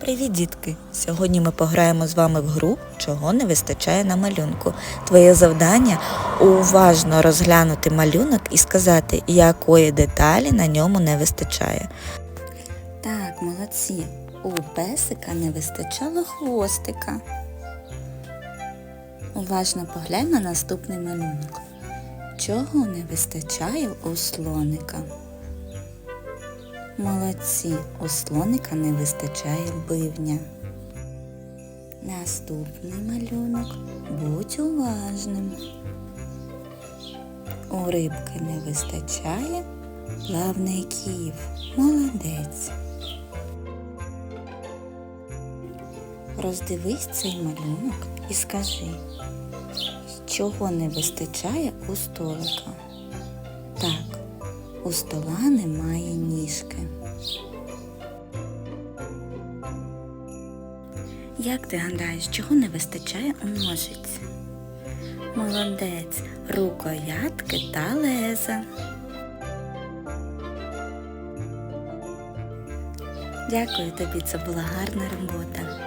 Привіт, дітки! Сьогодні ми пограємо з вами в гру, чого не вистачає на малюнку. Твоє завдання уважно розглянути малюнок і сказати, якої деталі на ньому не вистачає. Так, молодці. У песика не вистачало хвостика. Уважно поглянь на наступний малюнок. Чого не вистачає у слоника? Молодці, у слоника не вистачає бивня. Наступний малюнок. Будь уважним. У рибки не вистачає плавників. Молодець. Роздивись цей малюнок і скажи, чого не вистачає у столика. Так, у стола немає Як ти гадаєш, чого не вистачає у ножиць? Молодець, рукоятки та леза. Дякую тобі, це була гарна робота.